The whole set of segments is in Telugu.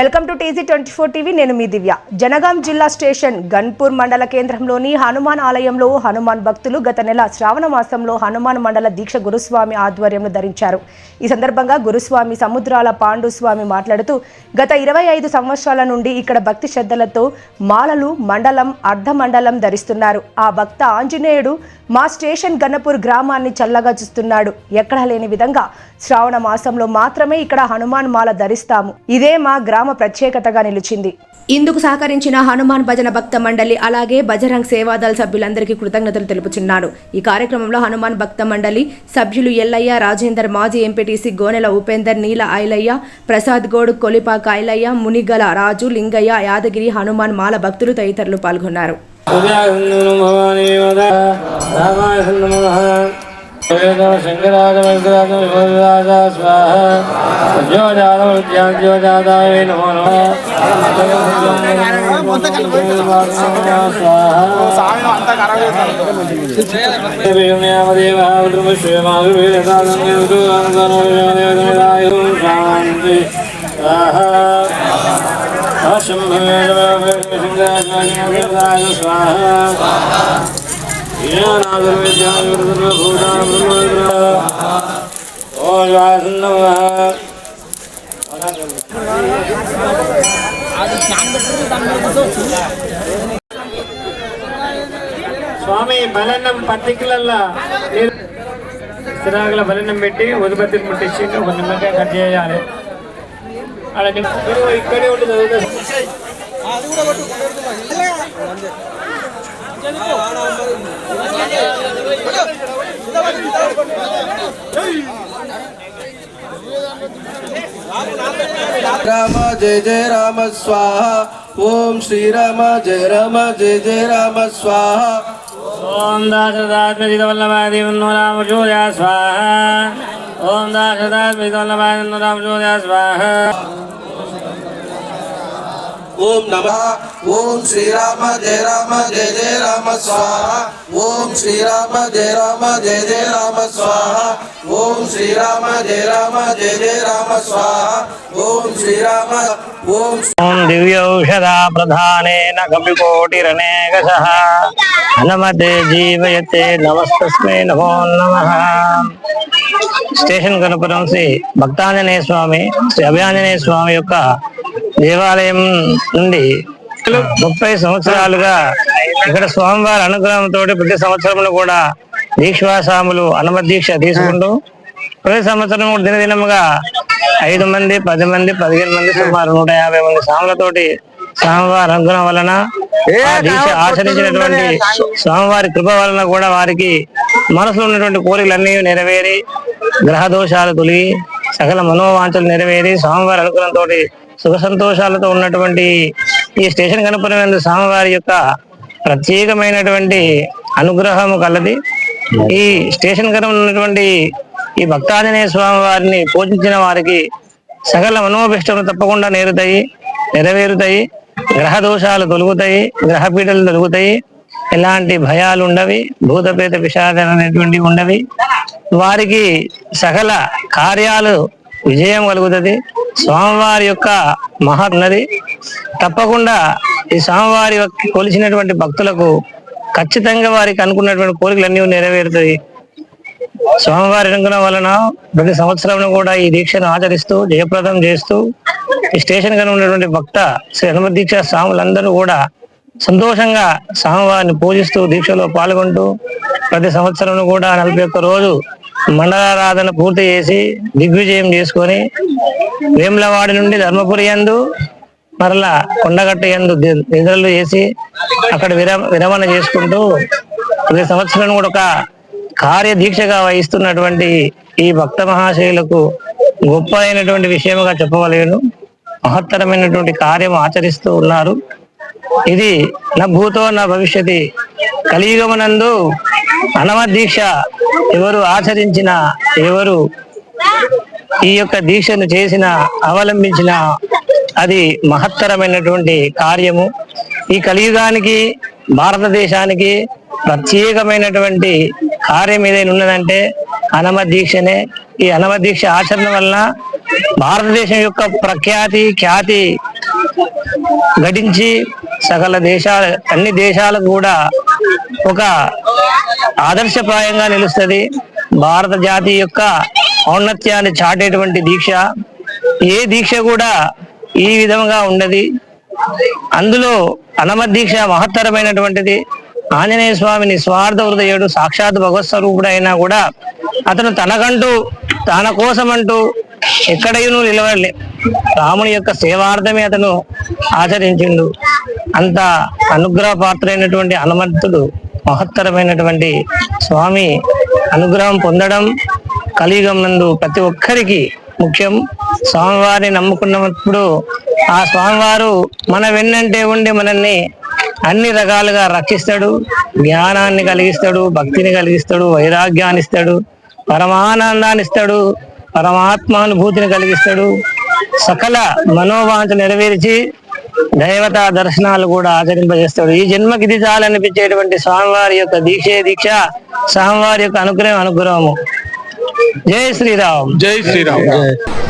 Welcome to TG twenty four TV. నేను మీ దివ్య. జనగాం జిల్లా స్టేషన్ గన్పూర్ మండల కేంద్రంలోని హనుమాన్ ఆలయంలో హనుమాన్ భక్తులు గత నెల శ్రావణ మాసంలో హనుమాన్ మండల దీక్ష గురుస్వామి ఆధ్వర్యంలో ధరించారు. ఈ సందర్భంగా గురుస్వామి సముద్రాల పాండు స్వామి మాట్లాడుతూ గత ఇరవై ఐదు సంవత్సరాల నుండి ఇక్కడ భక్తి శ్రద్ధలతో మాలలు మండలం అర్ధ మండలం ధరిస్తున్నారు. ఆ భక్త ఆంజనేయుడు మా స్టేషన్ గన్నపూర్ గ్రామాన్ని చల్లగా చూస్తున్నాడు. ఎక్కడా లేని విధంగా శ్రావణ మాసంలో మాత్రమే ఇక్కడ హనుమాన్ మాల ధరిస్తాము. ఇదే మా గ్రామ ప్రత్యేకతగా నిలిచింది. ఇందుకు సహకరించిన హనుమాన్ భజన భక్త మండలి అలాగే బజరంగ్ సేవాదళ సభ్యులందరికీ కృతజ్ఞతలు తెలుపుచున్నాను ఈ కార్యక్రమంలో హనుమాన్ భక్త మండలి సభ్యులు ఎల్లయ్య రాజేందర్ మాజీ ఎంపీటీసీ గోనెల ఉపేందర్ నీల ఐలయ్య ప్రసాద్ గౌడ్ కొలిపాక ఐలయ్య మునిగల రాజు లింగయ్య యాదగిరి హనుమాన్ మాల భక్తులు తదితరులు పాల్గొన్నారు. शङ्कराज वरदराज वरदराज स्वाहा ज्योजात वृद्ध्यां ज्योजाताय नमो स्वाहा स्वाहा స్వామి బలన్నం పత్రికలల్లా సిరాకుల బలన్నం పెట్టి ఉదుపత్తి ముట్టించి ఒక నిమ్మకాయ కట్ చేయాలి అలా నిమ్మకాయ ఇక్కడే ఉండి చదువుతా రామ జయ జయ రామ స్వాహ. ఓం శ్రీరామ జయ రామ జయ జయ రామ స్వాహ. ఓం దాసదాత్మజితవల్లభాదేవన్నో స్వాహ. ఓం దాసదాత్మజితవల్లభాదేవన్నో స్వాహ. ఓం నమ ఓం శ్రీరామ జయ రామ జయ జయ రామ స్వాహ ఓం శ్రీరామ జయ రామ జయ జయ రామ స్వాహ ఓం శ్రీరామ జయ రామ జయ జయ రామ స్వాహ ఓం శ్రీరామ ఓం ఓం దివ్యౌషధా ప్రధానేన కపికోటిరనేకశ హనుమతే జీవయతే నమస్తస్మై నమో నమ స్టేషన్ కనుపురం శ్రీ భక్తాంజనేయ స్వామి శ్రీ అభయాంజనేయ స్వామి యొక్క దేవాలయం నుండి ముప్పై సంవత్సరాలుగా ఇక్కడ స్వామివారి అనుగ్రహంతో ప్రతి సంవత్సరంలో కూడా దీక్షాసాములు అనుమతి దీక్ష తీసుకుంటూ ప్రతి సంవత్సరం కూడా దినదినముగా ఐదు మంది పది మంది పదిహేను మంది సుమారు నూట యాభై మంది స్వాములతోటి స్వామివారి అనుగ్రహం వలన దీక్ష ఆచరించినటువంటి స్వామివారి కృప వలన కూడా వారికి మనసులో ఉన్నటువంటి కోరికలన్నీ నెరవేరి గ్రహ దోషాలు తొలగి సకల మనోవాంఛలు నెరవేరి స్వామివారి అనుగ్రహంతో సుఖ సంతోషాలతో ఉన్నటువంటి ఈ స్టేషన్ కనుపడినందు స్వామివారి యొక్క ప్రత్యేకమైనటువంటి అనుగ్రహము కలది. ఈ స్టేషన్ కనుమ ఉన్నటువంటి ఈ భక్తాంజనేయ స్వామి వారిని పూజించిన వారికి సకల మనోభిష్టములు తప్పకుండా నేరుతాయి నెరవేరుతాయి. గ్రహ దోషాలు తొలుగుతాయి గ్రహ పీడలు తొలుగుతాయి. ఎలాంటి భయాలు ఉండవి భూతపేత విషాదాలు అనేటువంటివి ఉండవి. వారికి సకల కార్యాలు విజయం కలుగుతుంది. స్వామివారి యొక్క మహత్నది తప్పకుండా ఈ స్వామివారి యొక్క కొలిచినటువంటి భక్తులకు ఖచ్చితంగా వారికి అనుకున్నటువంటి కోరికలన్నీ నెరవేరుతాయి. స్వామివారి అనుగ్రహం వలన ప్రతి సంవత్సరం కూడా ఈ దీక్షను ఆచరిస్తూ జయప్రదం చేస్తూ ఈ స్టేషన్గా ఉన్నటువంటి భక్త శ్రీ హనుమత్ దీక్ష స్వాములందరూ కూడా సంతోషంగా స్వామివారిని పూజిస్తూ దీక్షలో పాల్గొంటూ ప్రతి సంవత్సరం కూడా నలభై ఒక్క రోజు మండలారాధన పూర్తి చేసి దిగ్విజయం చేసుకొని వేములవాడి నుండి ధర్మపురి ఎందు మరలా కొండగట్ట యందు నిద్రలు చేసి అక్కడ విరమ విరమణ చేసుకుంటూ ప్రతి సంవత్సరం కూడా ఒక కార్యదీక్షగా వహిస్తున్నటువంటి ఈ భక్త మహాశయులకు గొప్ప అయినటువంటి విషయముగా చెప్పవలేను. మహత్తరమైనటువంటి కార్యం ఆచరిస్తూ ఉన్నారు. ఇది నా భూతో నా భవిష్యతి. కలియుగమునందు అనవ దీక్ష ఎవరు ఆచరించిన ఎవరు ఈ యొక్క దీక్షను చేసిన అవలంబించిన అది మహత్తరమైనటువంటి కార్యము. ఈ కలియుగానికి భారతదేశానికి ప్రత్యేకమైనటువంటి కార్యం ఏదైనా ఉన్నదంటే అనమ దీక్షనే ఈ అనమ దీక్ష ఆచరణ వలన భారతదేశం యొక్క ప్రఖ్యాతి ఖ్యాతి గడించి సకల దేశాల అన్ని దేశాలకు కూడా ఒక ఆదర్శప్రాయంగా నిలుస్తుంది. భారత జాతి యొక్క ఔన్నత్యాన్ని చాటేటువంటి దీక్ష. ఏ దీక్ష కూడా ఈ విధంగా ఉండదు. అందులో అనమ దీక్ష మహత్తరమైనటువంటిది. ఆంజనేయ స్వామిని స్వార్థ హృదయుడు సాక్షాత్ భగవత్ స్వరూపుడైనా కూడా అతను తనకంటూ తన కోసమంటూ ఎక్కడైనా నిలవలే. రాముని యొక్క సేవార్థమే అతను ఆచరించిండు. అంత అనుగ్రహ పాత్రైనటువంటి హనుమంతుడు మహత్తరమైనటువంటి స్వామి అనుగ్రహం పొందడం కలియుగం నందు ప్రతి ఒక్కరికి ముఖ్యం. స్వామివారిని నమ్ముకున్నప్పుడు ఆ స్వామివారు మన వెన్నంటే ఉండి మనల్ని అన్ని రకాలుగా రక్షిస్తాడు. జ్ఞానాన్ని కలిగిస్తాడు భక్తిని కలిగిస్తాడు వైరాగ్యాన్ని ఇస్తాడు పరమానందాన్ని ఇస్తాడు పరమాత్మానుభూతిని కలిగిస్తాడు. సకల మనోవాంఛ నెరవేర్చి దైవతా దర్శనాలు కూడా ఆచరింపజేస్తాడు ఈ జన్మకి ఇది చాలనిపించేటువంటి స్వామివారి యొక్క దీక్షే దీక్ష స్వామివారి యొక్క అనుగ్రహం అనుగ్రహము జై శ్రీరామ్ జై Shriram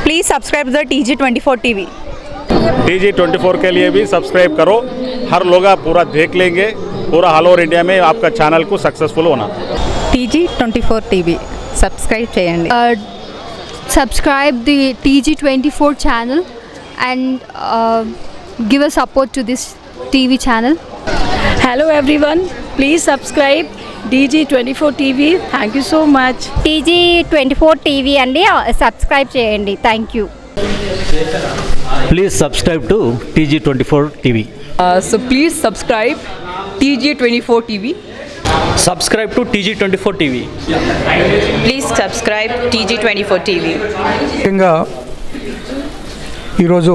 please subscribe the T G twenty four T V T G twenty four के लिए भी सब्सक्राइब करो हर लोग आप पूरा देख लेंगे पूरा ऑल ओवर इंडिया में आपका चैनल को सक्सेसफुल होना T G twenty four TV subscribe చేయండి uh, subscribe the TG24 channel and uh, give a support to this TV channel. Hello everyone, please subscribe DG24 TV. Thank you so much. TG twenty four TV అండి సబ్స్క్రైబ్ చేయండి thank you Please subscribe to TG24 TV. Uh, so please subscribe TG24 TV. Subscribe to TG24 TV. Please subscribe T G twenty four TV ముఖ్యంగా ఈరోజు